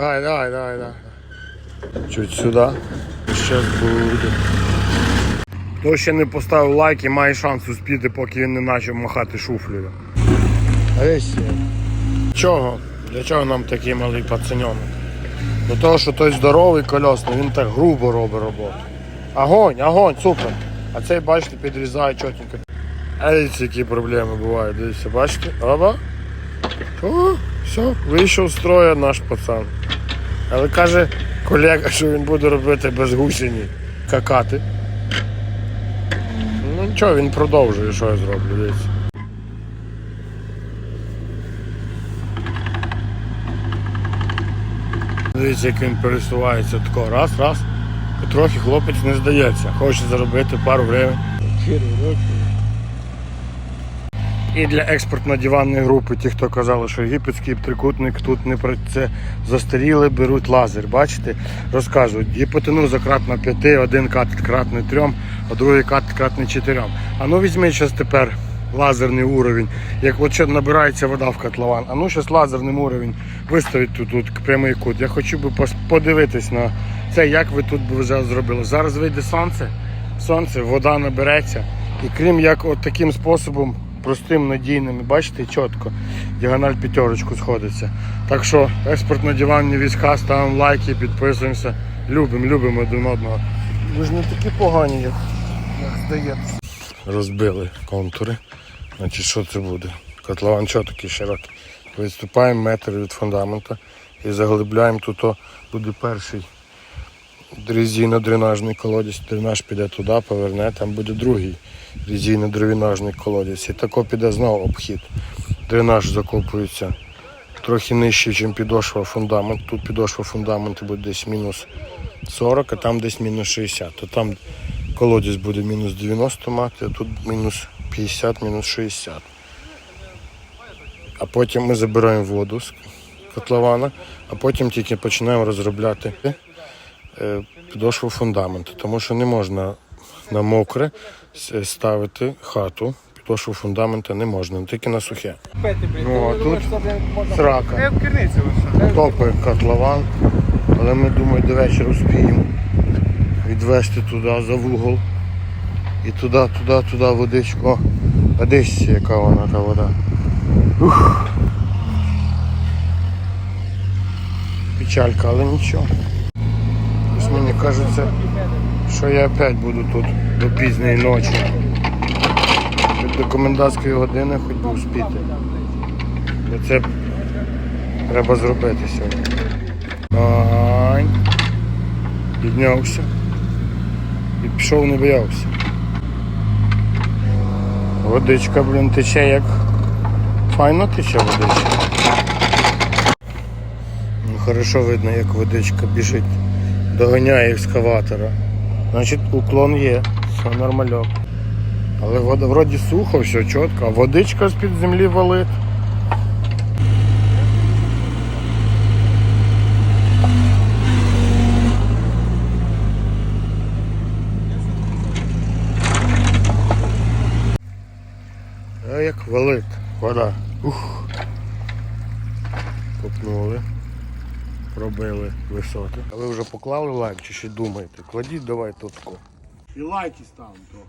Давай, давай, давай, давай. Чуть сюди. Щас буде. Хто ще не поставив лайк і має шанс успіти, поки він не почав махати шуфлею. А. Чого? Для чого нам такий малий пацаньонок? До того, що той здоровий колесний, він так грубо робить роботу. Огонь, огонь, супер. А цей, бачите, підрізає чотенько. А дивіться, які проблеми бувають. Дивіться, бачите? Оба. О, все, вийшов з строя наш пацан. Але каже колега, що він буде робити без гусені какати. Ну нічого, він продовжує, що я зроблю, дивіться. Дивіться, як він пересувається тако. Раз, раз. Трохи хлопець не здається. Хоче заробити пару гривень. І для експортно-диванної групи, ті, хто казали, що єгипетський трикутник тут не працює, застаріли, беруть лазер. Бачите, розказують, гіпотенуза кратна 5, один кат кратний 3, а другий кат кратний 4. А ну візьміть зараз тепер лазерний уровень. Як от ще набирається вода в котлован, а ну зараз лазерним уровень виставить тут, тут прямий кут. Я хочу би подивитись на це, як ви тут би вже зробили. Зараз вийде сонце, сонце, вода набереться. І крім як от таким способом, простим, надійним, бачите, чітко, діагональ п'ятерочку сходиться. Так що експортно-диванні війська, ставимо лайки, підписуємося. Любимо, любимо один одного. Ви ж не такі погані, як, здається. Розбили контури. Значить, що це буде? Котлован такий широкий. Відступаємо метр від фундамента і заглибляємо тут буде перший резійно-дренажний колодязь. Дренаж піде туди, поверне, там буде другий резійно-дренажний колодязь. І тако піде знову обхід. Дренаж закопується трохи нижче, ніж підошва фундамент. Тут підошва фундаменту буде десь мінус 40, а там десь мінус 60. То там колодязь буде мінус 90 мати, а тут мінус 50, мінус 60. А потім ми забираємо воду з котлована, а потім тільки починаємо розробляти підошву фундаменту, тому що не можна на мокре ставити хату. Підошву фундамента не можна, тільки на сухе. Ну, а тут срака. В. Топи котлован, але ми думаю до вечора успіємо відвести туди за вугол. І туди, туди, туди водичку. О, А десь яка вона та вода. Ух. Печалька, але нічого. Мені кажеться, що я опять буду тут до пізньої ночі. До комендантської години хоч би успіти. Бо це треба зробити сьогодні. Піднявся. І пішов не боявся. Водичка, блін, тече як. Файно тече водичка. Ну, хорошо видно, як водичка біжить, доганяє екскаватора. Значить уклон є, все нормальок. Але вода вроді сухо, все чітко, а водичка з-під землі валить. Як валить вода. Ух. Копнули. Пробили висоти. А ви вже поклали лайк чи ще думаєте? Кладіть давайте отко. І лайки ставимо трохи.